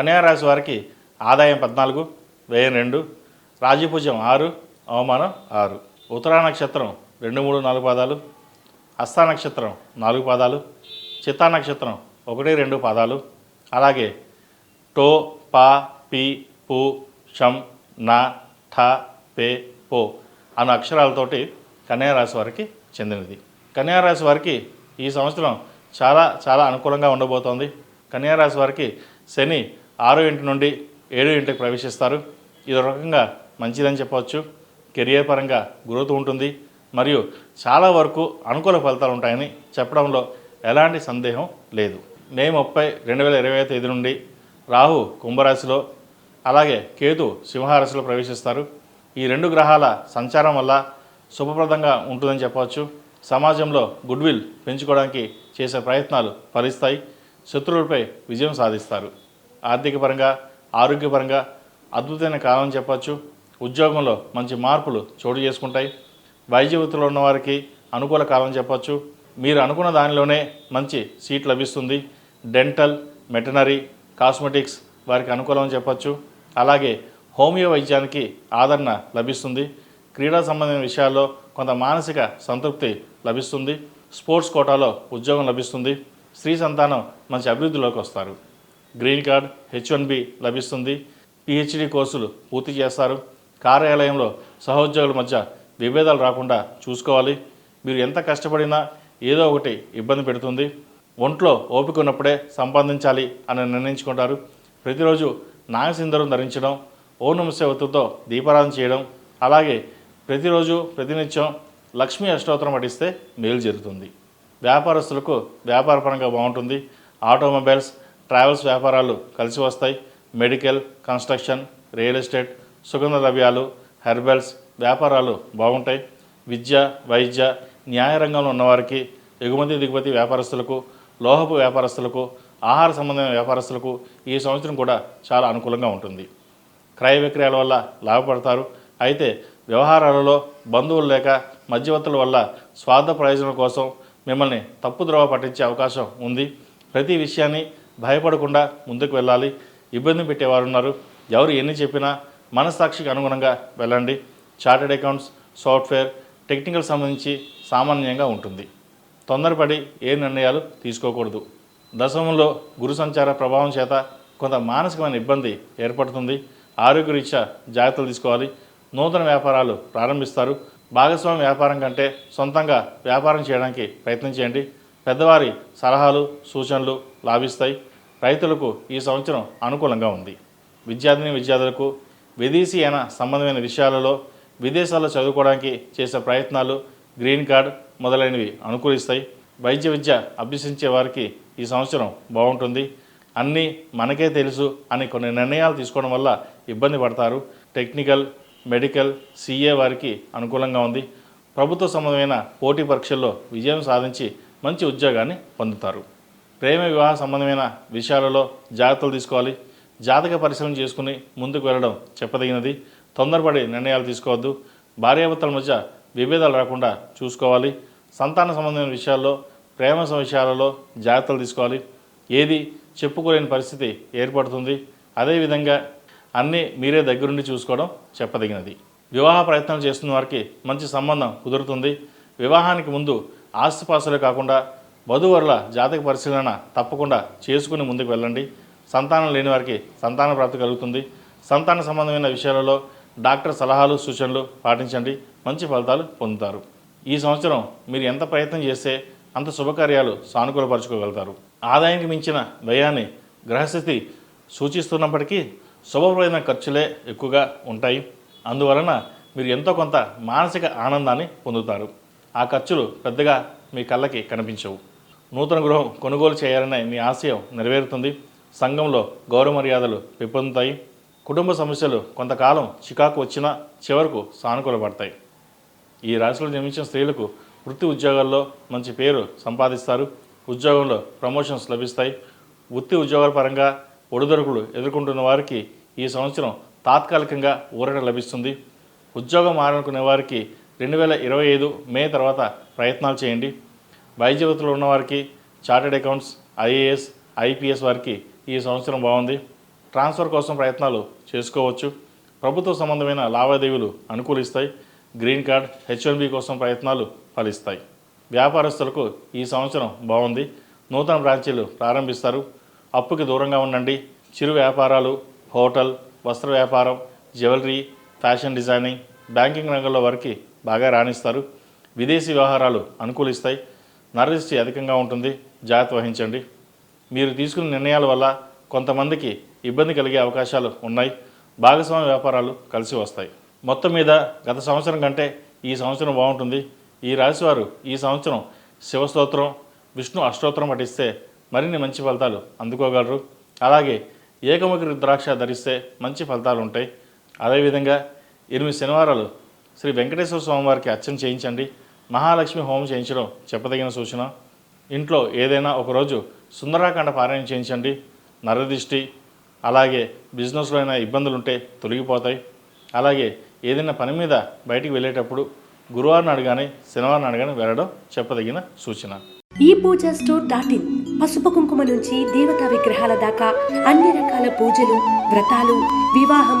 కన్యారాశి వారికి ఆదాయం పద్నాలుగు వ్యయం రెండు రాజపూజ్యం ఆరు అవమానం ఆరు. ఉత్తరా నక్షత్రం రెండు మూడు నాలుగు పాదాలు హస్తా నక్షత్రం నాలుగు పాదాలు చిత్తా నక్షత్రం ఒకటి రెండు పాదాలు. అలాగే టో పా పి పు షం నా ఠ పే పో అన్న అక్షరాలతోటి కన్యారాశి వారికి చెందినది. కన్యారాశి వారికి ఈ సంవత్సరం చాలా చాలా అనుకూలంగా ఉండబోతోంది. కన్యారాశి వారికి శని ఆరో ఇంటి నుండి ఏడో ఇంటికి ప్రవేశిస్తారు. ఇది ఒక రకంగా మంచిదని చెప్పవచ్చు. కెరియర్ పరంగా గ్రోత్ ఉంటుంది. మరియు చాలా వరకు అనుకూల ఫలితాలు ఉంటాయని చెప్పడంలో ఎలాంటి సందేహం లేదు. మే ముప్పై రెండు వేల ఇరవై తేదీ నుండి రాహు కుంభరాశిలో అలాగే కేతు సింహరాశిలో ప్రవేశిస్తారు. ఈ రెండు గ్రహాల సంచారం వల్ల శుభప్రదంగా ఉంటుందని చెప్పవచ్చు. సమాజంలో గుడ్విల్ పెంచుకోవడానికి చేసే ప్రయత్నాలు ఫలిస్తాయి. శత్రువులపై విజయం సాధిస్తారు. ఆర్థికపరంగా ఆరోగ్యపరంగా అద్భుతమైన కాలం చెప్పచ్చు. ఉద్యోగంలో మంచి మార్పులు చోటు చేసుకుంటాయి. వైద్యవృత్తిలో ఉన్నవారికి అనుకూల కాలం చెప్పచ్చు. మీరు అనుకున్న దానిలోనే మంచి సీట్ లభిస్తుంది. డెంటల్ మెటనరీ కాస్మెటిక్స్ వారికి అనుకూలం చెప్పచ్చు. అలాగే హోమియో వైద్యానికి ఆదరణ లభిస్తుంది. క్రీడా సంబంధించిన విషయాల్లో కొంత మానసిక సంతృప్తి లభిస్తుంది. స్పోర్ట్స్ కోటాలో ఉద్యోగం లభిస్తుంది. స్త్రీ సంతానం మంచి అభివృద్ధిలోకి వస్తారు. Green card H one B లభిస్తుంది. పిహెచ్డి కోర్సులు పూర్తి చేస్తారు. కార్యాలయంలో సహోద్యోగుల మధ్య విభేదాలు రాకుండా చూసుకోవాలి. మీరు ఎంత కష్టపడినా ఏదో ఒకటి ఇబ్బంది పెడుతుంది. ఒంట్లో ఓపిక ఉన్నప్పుడే సంపాదించాలి అని నిర్ణయించుకుంటారు. ప్రతిరోజు నాగసింధరం ధరించడం ఓనం నమస్తే దీపారాధన చేయడం అలాగే ప్రతిరోజు ప్రతినిత్యం లక్ష్మీ అష్టోత్తరం పఠిస్తే మేలు జరుగుతుంది. వ్యాపారస్తులకు వ్యాపారపరంగా బాగుంటుంది. ఆటోమొబైల్స్ ట్రావెల్స్ వ్యాపారాలు కలిసి వస్తాయి. మెడికల్ కన్స్ట్రక్షన్ రియల్ ఎస్టేట్ సుగంధ ద్రవ్యాలు హెర్బల్స్ వ్యాపారాలు బాగుంటాయి. విద్య వైద్య న్యాయ రంగంలో ఉన్నవారికి ఎగుమతి దిగుమతి వ్యాపారస్తులకు లోహపు వ్యాపారస్తులకు ఆహార సంబంధమైన వ్యాపారస్తులకు ఈ సంవత్సరం కూడా చాలా అనుకూలంగా ఉంటుంది. క్రయ విక్రయాల వల్ల లాభపడతారు. అయితే వ్యవహారాలలో బంధువులు లేక మధ్యవర్తుల వల్ల స్వార్థ ప్రయోజనం కోసం మిమ్మల్ని తప్పుద్రోవ పట్టించే అవకాశం ఉంది. ప్రతి విషయాన్ని భయపడకుండా ముందుకు వెళ్ళాలి. ఇబ్బంది పెట్టేవారు ఉన్నారు ఎవరు ఎన్ని చెప్పినా మనస్సాక్షికి అనుగుణంగా వెళ్ళండి. చార్టెడ్ అకౌంట్స్ సాఫ్ట్వేర్ టెక్నికల్ సంబంధించి సామాన్యంగా ఉంటుంది. తొందరపడి ఏ నిర్ణయాలు తీసుకోకూడదు. దశమంలో గురు సంచార ప్రభావం చేత కొంత మానసికమైన ఇబ్బంది ఏర్పడుతుంది. ఆరోగ్యరీత్యా జాగ్రత్తలు తీసుకోవాలి. నూతన వ్యాపారాలు ప్రారంభిస్తారు. భాగస్వామి వ్యాపారం కంటే సొంతంగా వ్యాపారం చేయడానికి ప్రయత్నం చేయండి. పెద్దవారి సలహాలు సూచనలు లాభిస్తాయి. రైతులకు ఈ సంవత్సరం అనుకూలంగా ఉంది. విద్యార్థిని విద్యార్థులకు విదేశీ అయిన సంబంధమైన విషయాలలో విదేశాల్లో చదువుకోవడానికి చేసే ప్రయత్నాలు గ్రీన్ కార్డ్ మొదలైనవి అనుకూలిస్తాయి. వైద్య విద్య అభ్యసించే వారికి ఈ సంవత్సరం బాగుంటుంది. అన్నీ మనకే తెలుసు అని కొన్ని నిర్ణయాలు తీసుకోవడం వల్ల ఇబ్బంది పడతారు. టెక్నికల్ మెడికల్ సిఏ వారికి అనుకూలంగా ఉంది. ప్రభుత్వ సంబంధమైన పోటీ పరీక్షల్లో విజయం సాధించి మంచి ఉద్యోగాన్ని పొందుతారు. ప్రేమ వివాహ సంబంధమైన విషయాలలో జాగ్రత్తలు తీసుకోవాలి. జాతక పరిశీలన చేసుకుని ముందుకు వెళ్ళడం చెప్పదగినది. తొందరపడి నిర్ణయాలు తీసుకోవద్దు. భార్యాభర్తల మధ్య విభేదాలు రాకుండా చూసుకోవాలి. సంతాన సంబంధమైన విషయాల్లో ప్రేమ విషయాలలో జాగ్రత్తలు తీసుకోవాలి. ఏది చెప్పుకోలేని పరిస్థితి ఏర్పడుతుంది. అదేవిధంగా అన్నీ మీరే దగ్గరుండి చూసుకోవడం చెప్పదగినది. వివాహ ప్రయత్నాలు చేస్తున్న వారికి మంచి సంబంధం కుదురుతుంది. వివాహానికి ముందు ఆస్తిపాస్తులే కాకుండా వధువరుల జాతక పరిశీలన తప్పకుండా చేసుకుని ముందుకు వెళ్ళండి. సంతానం లేని వారికి సంతాన ప్రాప్తి కలుగుతుంది. సంతాన సంబంధమైన విషయాలలో డాక్టర్ సలహాలు సూచనలు పాటించండి. మంచి ఫలితాలు పొందుతారు. ఈ సంవత్సరం మీరు ఎంత ప్రయత్నం చేస్తే అంత శుభకార్యాలు సానుకూలపరచుకోగలుగుతారు. ఆదాయానికి మించిన వ్యయాన్ని గ్రహస్థితి సూచిస్తున్నప్పటికీ శుభప్రదమైన ఖర్చులే ఎక్కువగా ఉంటాయి. అందువలన మీరు ఎంతో కొంత మానసిక ఆనందాన్ని పొందుతారు. ఆ ఖర్చులు పెద్దగా మీ కళ్ళకి కనిపించవు. నూతన గృహం కొనుగోలు చేయాలనే మీ ఆశయం నెరవేరుతుంది. సంఘంలో గౌరవ మర్యాదలు పెంపొందుతాయి. కుటుంబ సమస్యలు కొంతకాలం చికాకు వచ్చినా చివరకు సానుకూలపడతాయి ఈ రాశిలో జన్మించిన స్త్రీలకు వృత్తి ఉద్యోగాల్లో మంచి పేరు సంపాదిస్తారు. ఉద్యోగంలో ప్రమోషన్స్ లభిస్తాయి. వృత్తి ఉద్యోగాల పరంగా ఒడిదొడుకులు ఎదుర్కొంటున్న వారికి ఈ సంవత్సరం తాత్కాలికంగా ఊరట లభిస్తుంది. ఉద్యోగం మారనుకునే వారికి రెండు వేల ఇరవై ఐదు మే తర్వాత ప్రయత్నాలు చేయండి. వైద్య వృత్తిలో ఉన్నవారికి చార్టెడ్ అకౌంట్స్ ఐఏఎస్ ఐపీఎస్ వారికి ఈ సంవత్సరం బాగుంది. ట్రాన్స్ఫర్ కోసం ప్రయత్నాలు చేసుకోవచ్చు. ప్రభుత్వ సంబంధమైన లావాదేవీలు అనుకూలిస్తాయి. Green card H one B కోసం ప్రయత్నాలు ఫలిస్తాయి. వ్యాపారస్తులకు ఈ సంవత్సరం బాగుంది. నూతన బ్రాంచీలు ప్రారంభిస్తారు. అప్పుకి దూరంగా ఉండండి. చిరు వ్యాపారాలు హోటల్ వస్త్ర వ్యాపారం జ్యువెలరీ ఫ్యాషన్ డిజైనింగ్ బ్యాంకింగ్ రంగంలో వారికి బాగా రాణిస్తారు. విదేశీ వ్యవహారాలు అనుకూలిస్తాయి. నరదృష్టి అధికంగా ఉంటుంది. జాగ్రత్త వహించండి. మీరు తీసుకున్న నిర్ణయాల వల్ల కొంతమందికి ఇబ్బంది కలిగే అవకాశాలు ఉన్నాయి. భాగస్వామ్య వ్యాపారాలు కలిసి వస్తాయి. మొత్తం మీద గత సంవత్సరం కంటే ఈ సంవత్సరం బాగుంటుంది. ఈ రాశివారు ఈ సంవత్సరం శివస్తోత్రం విష్ణు అష్టోత్తరం పఠిస్తే మరిన్ని మంచి ఫలితాలు అందుకోగలరు. అలాగే ఏకముఖి రుద్రాక్ష ధరిస్తే మంచి ఫలితాలు ఉంటాయి. అదేవిధంగా ఎనిమిది శనివారాలు శ్రీ వెంకటేశ్వర స్వామివారికి అర్చన చేయించండి. మహాలక్ష్మి హోమం చేయించడం చెప్పదగిన సూచన. ఇంట్లో ఏదైనా ఒకరోజు సుందరాకాండ పారాయణ చేయించండి. నరదిష్టి అలాగే బిజినెస్లో అయినా ఇబ్బందులు ఉంటే తొలగిపోతాయి. అలాగే ఏదైనా పని మీద బయటికి వెళ్ళేటప్పుడు గురువారం అడగానే శనివారం అడగానే వెళ్ళడం చెప్పదగిన సూచన. ఈ పూజ స్టోర్ డాట్ ఇన్. పసుపు కుంకుమ నుంచి దేవతా విగ్రహాల దాకా అన్ని రకాల పూజలు వ్రతాలు వివాహం